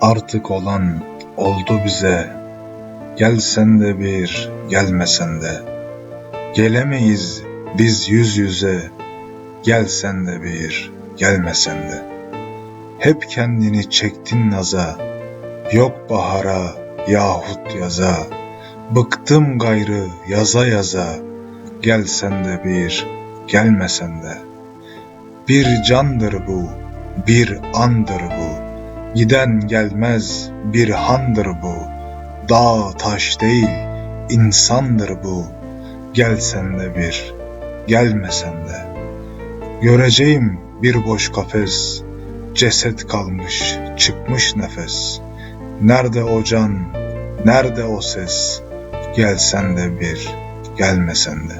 Artık olan oldu bize. Gelsen de bir, gelmesen de. Gelemeyiz biz yüz yüze. Gelsen de bir, gelmesen de. Hep kendini çektin naza. Yok bahara yahut yaza. Bıktım gayrı yaza yaza. Gelsen de bir, gelmesen de. Bir candır bu, bir andır bu. Giden gelmez bir handır bu. Dağ taş değil, insandır bu. Gelsen de bir, gelmesen de. Göreceğim bir boş kafes, ceset kalmış, çıkmış nefes. Nerede o can, nerede o ses? Gelsen de bir, gelmesen de.